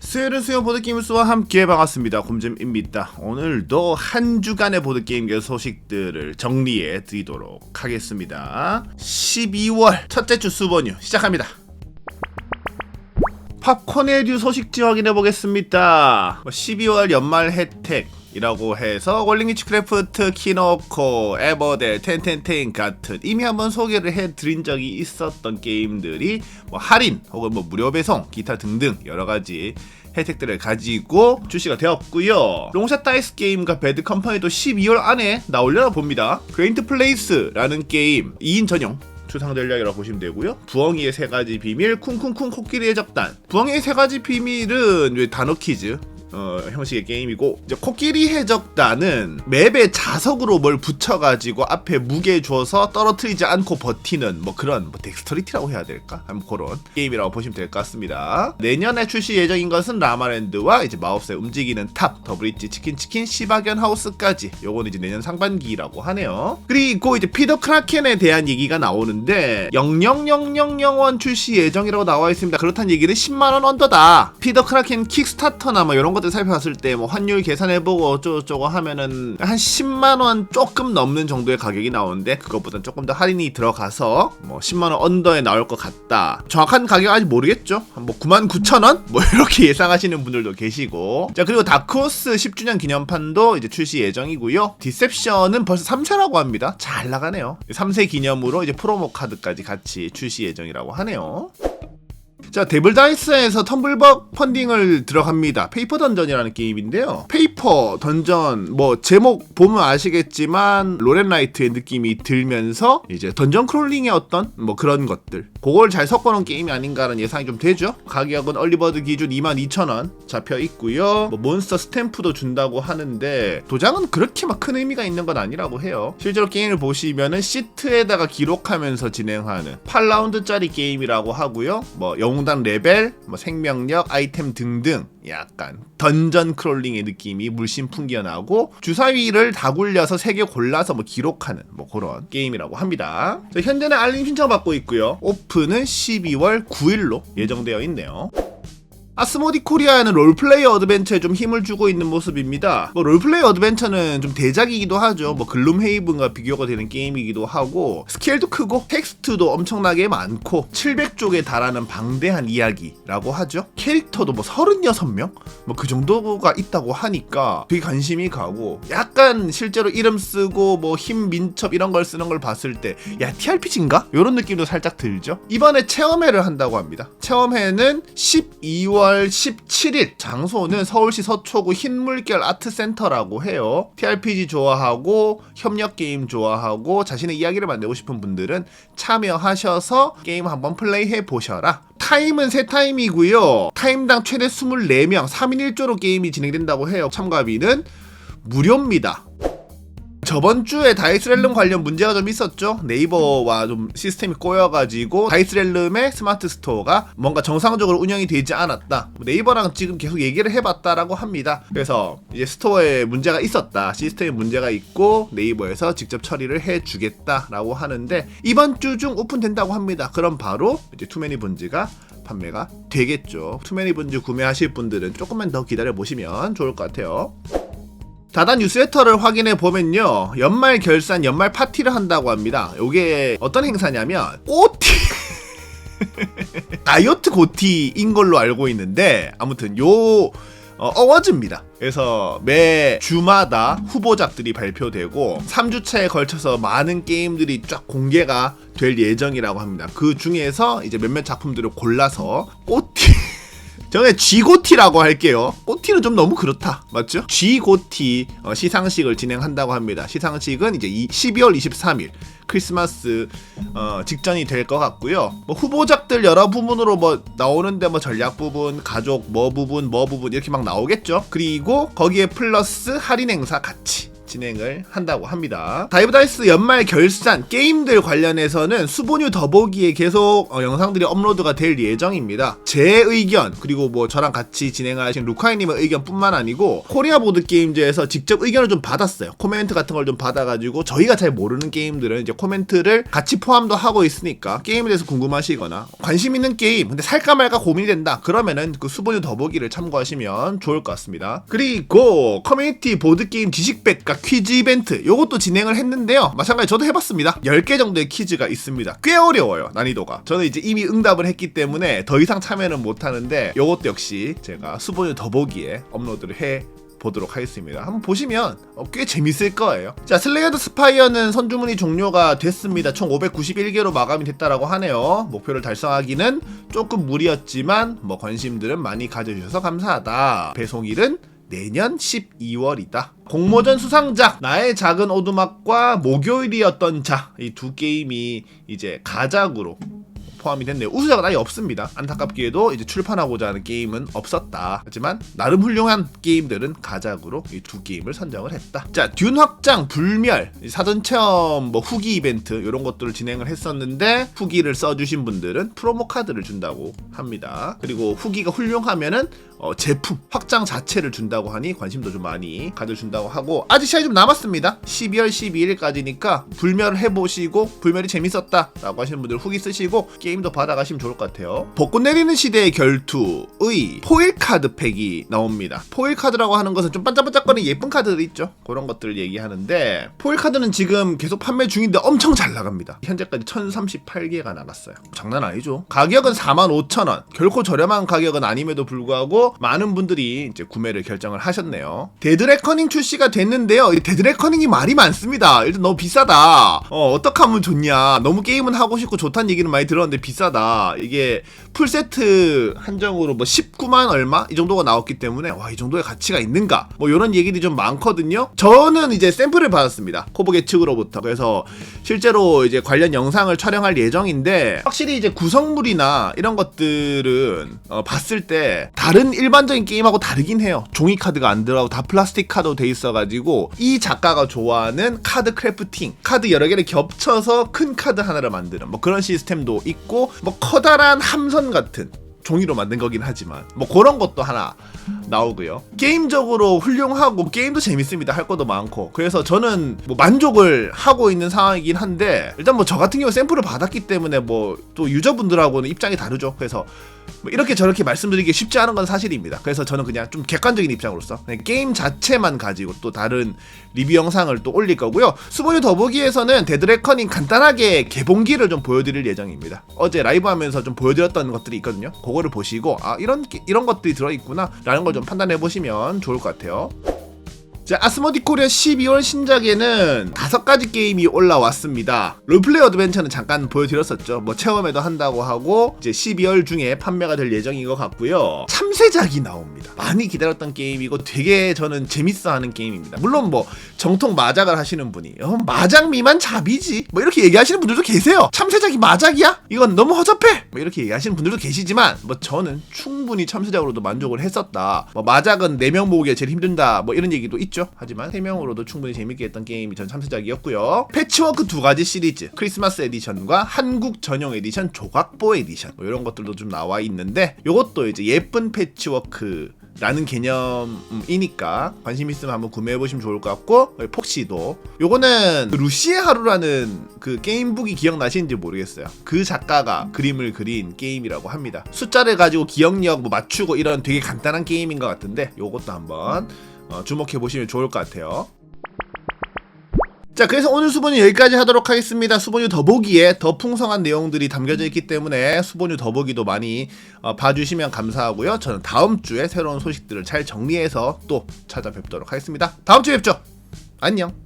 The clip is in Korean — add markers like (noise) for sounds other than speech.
수요일은 수요 보드게임 수와 함께 반갑습니다. 곰잼입니다. 오늘도 한 주간의 보드게임계 소식들을 정리해 드리도록 하겠습니다. 12월 첫째 주 수번유 시작합니다. 팝콘의 듀 소식지 확인해 보겠습니다. 12월 연말 혜택 이라고 해서 월링리치 크래프트, 키노코, 에버델, 텐텐텐 같은 이미 한번 소개를 해드린 적이 있었던 게임들이 뭐 할인 혹은 뭐 무료 배송, 기타 등등 여러 가지 혜택들을 가지고 출시가 되었고요. 롱샷 다이스 게임과 배드 컴퍼니도 12월 안에 나올려나 봅니다. 그레인트 플레이스라는 게임 2인 전용 추상 전략이라고 보시면 되고요. 부엉이의 세 가지 비밀, 쿵쿵쿵 코끼리의 적단. 부엉이의 세 가지 비밀은 단어 퀴즈. 어, 형식의 게임이고 이제 코끼리 해적단은 맵에 자석으로 뭘 붙여가지고 앞에 무게 줘서 떨어뜨리지 않고 버티는 뭐 그런 뭐 덱스터리티라고 해야 될까? 한번 그런 게임이라고 보시면 될 것 같습니다. 내년에 출시 예정인 것은 라마랜드와 이제 마법사의 움직이는 탑, 더블리치 치킨 치킨, 시바견 하우스까지 요거는 이제 내년 상반기라고 하네요. 그리고 이제 피더 크라켄에 대한 얘기가 나오는데 00000원 출시 예정이라고 나와 있습니다. 그렇다는 얘기는 10만 원 언더다. 피더 크라켄 킥스타터나 뭐 이런 것들 살펴봤을 때 뭐 환율 계산해보고 어쩌고저쩌고 하면은 한 10만 원 조금 넘는 정도의 가격이 나오는데 그것보다 조금 더 할인이 들어가서 뭐 10만 원 언더에 나올 것 같다. 정확한 가격 아직 모르겠죠. 뭐 9만 9천 원? 뭐 (laughs) 이렇게 예상하시는 분들도 계시고. 자 그리고 다크호스 10주년 기념판도 이제 출시 예정이고요. 디셉션은 벌써 3세라고 합니다. 잘 나가네요. 3세 기념으로 이제 프로모 카드까지 같이 출시 예정이라고 하네요. 자, 데블다이스에서 텀블벅 펀딩을 들어갑니다. 페이퍼 던전이라는 게임인데요. 페이퍼 던전, 뭐, 제목 보면 아시겠지만, 로렌 라이트의 느낌이 들면서, 이제 던전 크롤링의 어떤, 뭐 그런 것들. 그걸 잘 섞어놓은 게임이 아닌가라는 예상이 좀 되죠. 가격은 얼리버드 기준 22,000원 잡혀 있고요. 뭐 몬스터 스탬프도 준다고 하는데, 도장은 그렇게 막 큰 의미가 있는 건 아니라고 해요. 실제로 게임을 보시면은 시트에다가 기록하면서 진행하는 8라운드짜리 게임이라고 하고요. 뭐, 영웅단 레벨, 뭐 생명력, 아이템 등등 약간 던전 크롤링의 느낌이 물씬 풍겨나고 주사위를 다 굴려서 세 개 골라서 뭐 기록하는 뭐 그런 게임이라고 합니다. 자, 현재는 알림 신청 받고 있고요. 오픈은 12월 9일로 예정되어 있네요. 아스모디 코리아는 롤플레이 어드벤처에 좀 힘을 주고 있는 모습입니다. 뭐 롤플레이 어드벤처는 좀 대작이기도 하죠. 뭐 글룸 헤이븐과 비교가 되는 게임이기도 하고 스케일도 크고 텍스트도 엄청나게 많고 700쪽에 달하는 방대한 이야기라고 하죠. 캐릭터도 뭐 36명? 뭐 그 정도가 있다고 하니까 되게 관심이 가고 약간 실제로 이름 쓰고 뭐 힘 민첩 이런 걸 쓰는 걸 봤을 때 야 TRPG인가? 이런 느낌도 살짝 들죠. 이번에 체험회를 한다고 합니다. 체험회는 12월 2월 17일 장소는 서울시 서초구 흰물결 아트센터라고 해요. TRPG 좋아하고 협력 게임 좋아하고 자신의 이야기를 만들고 싶은 분들은 참여하셔서 게임 한번 플레이해 보셔라. 타임은 세 타임이고요. 타임당 최대 24명 3인 1조로 게임이 진행된다고 해요. 참가비는 무료입니다. 저번 주에 다이스렐름 관련 문제가 좀 있었죠. 네이버와 좀 시스템이 꼬여가지고 다이스렐름의 스마트 스토어가 뭔가 정상적으로 운영이 되지 않았다. 뭐 네이버랑 지금 계속 얘기를 해봤다라고 합니다. 그래서 이제 스토어에 문제가 있었다. 시스템에 문제가 있고 네이버에서 직접 처리를 해주겠다라고 하는데 이번 주 중 오픈된다고 합니다. 그럼 바로 이제 투매니 본즈가 판매가 되겠죠. 투매니 본즈 구매하실 분들은 조금만 더 기다려 보시면 좋을 것 같아요. 다단 뉴스레터를 확인해 보면요. 연말 결산, 연말 파티를 한다고 합니다. 이게 어떤 행사냐면 꼬티 (laughs) 다이어트 고티인 걸로 알고 있는데 아무튼 요 어, 어워즈입니다. 그래서 매 주마다 후보작들이 발표되고 3주차에 걸쳐서 많은 게임들이 쫙 공개가 될 예정이라고 합니다. 그 중에서 이제 몇몇 작품들을 골라서 꼬티 (laughs) 저는 쥐고티라고 할게요. 꼬티는 좀 너무 그렇다. 맞죠? 쥐고티 어, 시상식을 진행한다고 합니다. 시상식은 이제 12월 23일 크리스마스 어, 직전이 될 것 같고요. 뭐 후보작들 여러 부분으로 뭐 나오는데 뭐 전략 부분, 가족 뭐 부분, 뭐 부분 이렇게 막 나오겠죠. 그리고 거기에 플러스 할인 행사 같이 진행을 한다고 합니다. 다이브다이스 연말 결산 게임들 관련해서는 수보뉴 더보기에 계속 어, 영상들이 업로드가 될 예정입니다. 제 의견 그리고 뭐 저랑 같이 진행하신 루카이님의 의견뿐만 아니고 코리아 보드 게임즈에서 직접 의견을 좀 받았어요. 코멘트 같은 걸 좀 받아가지고 저희가 잘 모르는 게임들은 이제 코멘트를 같이 포함도 하고 있으니까 게임에 대해서 궁금하시거나 관심 있는 게임 근데 살까 말까 고민이 된다 그러면은 그 수보뉴 더보기를 참고하시면 좋을 것 같습니다. 그리고 커뮤니티 보드 게임 지식백과 퀴즈 이벤트 요것도 진행을 했는데요. 마찬가지 저도 해봤습니다. 10개 정도의 퀴즈가 있습니다. 꽤 어려워요 난이도가. 저는 이제 이미 응답을 했기 때문에 더 이상 참여는 못하는데 요것도 역시 제가 수보뉴 더보기에 업로드를 해 보도록 하겠습니다. 한번 보시면 어, 꽤 재밌을 거예요. 자, 슬레이어드 스파이어는 선주문이 종료가 됐습니다. 총 591개로 마감이 됐다라고 하네요. 목표를 달성하기는 조금 무리였지만 뭐 관심들은 많이 가져주셔서 감사하다. 배송일은 내년 12월이다. 공모전 수상작 나의 작은 오두막과 목요일이었던 자 이 두 게임이 이제 가작으로 포함이 됐네요. 우수자가 아예 없습니다. 안타깝게도 이제 출판하고자 하는 게임은 없었다. 하지만 나름 훌륭한 게임들은 가작으로 이 두 게임을 선정을 했다. 자, 듄 확장, 불멸, 이 사전 체험 뭐 후기 이벤트 이런 것들을 진행을 했었는데 후기를 써주신 분들은 프로모 카드를 준다고 합니다. 그리고 후기가 훌륭하면은 어, 제품 확장 자체를 준다고 하니 관심도 좀 많이 가져준다고 하고 아직 시간이 좀 남았습니다. 12월 12일까지니까 불멸을 해보시고 불멸이 재밌었다 라고 하시는 분들 후기 쓰시고 게임도 받아가시면 좋을 것 같아요. 벚꽃 내리는 시대의 결투의 포일 카드 팩이 나옵니다. 포일 카드라고 하는 것은 좀 반짝반짝거리는 예쁜 카드들 있죠. 그런 것들을 얘기하는데 포일 카드는 지금 계속 판매 중인데 엄청 잘 나갑니다. 현재까지 1038개가 나갔어요. 장난 아니죠. 가격은 45,000원. 결코 저렴한 가격은 아님에도 불구하고 많은 분들이 이제 구매를 결정을 하셨네요. 데드레커닝 출시가 됐는데요. 이 데드레커닝이 말이 많습니다. 일단 너무 비싸다. 어, 어떻게 하면 좋냐. 너무 게임은 하고 싶고 좋다는 얘기는 많이 들었는데 비싸다. 이게 풀세트 한정으로 뭐 19만 얼마? 이 정도가 나왔기 때문에 와, 이 정도의 가치가 있는가? 뭐 이런 얘기들이 좀 많거든요. 저는 이제 샘플을 받았습니다. 코보게 측으로부터. 그래서 실제로 이제 관련 영상을 촬영할 예정인데 확실히 이제 구성물이나 이런 것들은 어, 봤을 때 다른 일반적인 게임하고 다르긴 해요. 종이 카드가 안 들어가고 다 플라스틱 카드로 돼 있어가지고 이 작가가 좋아하는 카드 크래프팅, 카드 여러 개를 겹쳐서 큰 카드 하나를 만드는 뭐 그런 시스템도 있고 뭐 커다란 함선 같은 종이로 만든 거긴 하지만 뭐 그런 것도 하나 나오고요. 게임적으로 훌륭하고 게임도 재밌습니다. 할 것도 많고. 그래서 저는 뭐 만족을 하고 있는 상황이긴 한데 일단 뭐 저 같은 경우 샘플을 받았기 때문에 뭐 또 유저분들하고는 입장이 다르죠. 그래서 뭐 이렇게 저렇게 말씀드리기 쉽지 않은 건 사실입니다. 그래서 저는 그냥 좀 객관적인 입장으로서 게임 자체만 가지고 또 다른 리뷰 영상을 또 올릴 거고요. 수보뉴 더보기에서는 데드레커닝 간단하게 개봉기를 좀 보여드릴 예정입니다. 어제 라이브 하면서 좀 보여드렸던 것들이 있거든요. 그거를 보시고 아 이런 게- 이런 것들이 들어있구나 라는 걸 좀 판단해 보시면 좋을 것 같아요. 자, 아스모디 코리아 12월 신작에는 다섯 가지 게임이 올라왔습니다. 롤플레이 어드벤처는 잠깐 보여드렸었죠. 뭐 체험에도 한다고 하고 이제 12월 중에 판매가 될 예정인 것 같고요. 참새작이 나옵니다. 많이 기다렸던 게임이고 되게 저는 재밌어하는 게임입니다. 물론 뭐 정통 마작을 하시는 분이 어, 마작 미만 잡이지 뭐 이렇게 얘기하시는 분들도 계세요. 참새작이 마작이야? 이건 너무 허접해. 뭐 이렇게 얘기하시는 분들도 계시지만 뭐 저는 충분히 참새작으로도 만족을 했었다. 뭐 마작은 4명 모으기가 제일 힘든다. 뭐 이런 얘기도 있 죠. 하지만 3명으로도 충분히 재밌게 했던 게임이 전 참새작이었고요. 패치워크 두 가지 시리즈. 크리스마스 에디션과 한국 전용 에디션 조각보 에디션. 뭐 이런 것들도 좀 나와 있는데 이것도 이제 예쁜 패치워크 라는 개념이니까 관심 있으면 한번 구매해 보시면 좋을 것 같고 폭시도. 요거는 그 루시의 하루라는 그 게임북이 기억나시는지 모르겠어요. 그 작가가 그림을 그린 게임이라고 합니다. 숫자를 가지고 기억력 뭐 맞추고 이런 되게 간단한 게임인 것 같은데 요것도 한번 어, 주목해 보시면 좋을 것 같아요. 자 그래서 오늘 수본유 여기까지 하도록 하겠습니다. 수본유 더보기에 더 풍성한 내용들이 담겨져 있기 때문에 수본유 더보기도 많이 어, 봐주시면 감사하고요. 저는 다음 주에 새로운 소식들을 잘 정리해서 또 찾아뵙도록 하겠습니다. 다음 주에 뵙죠. 안녕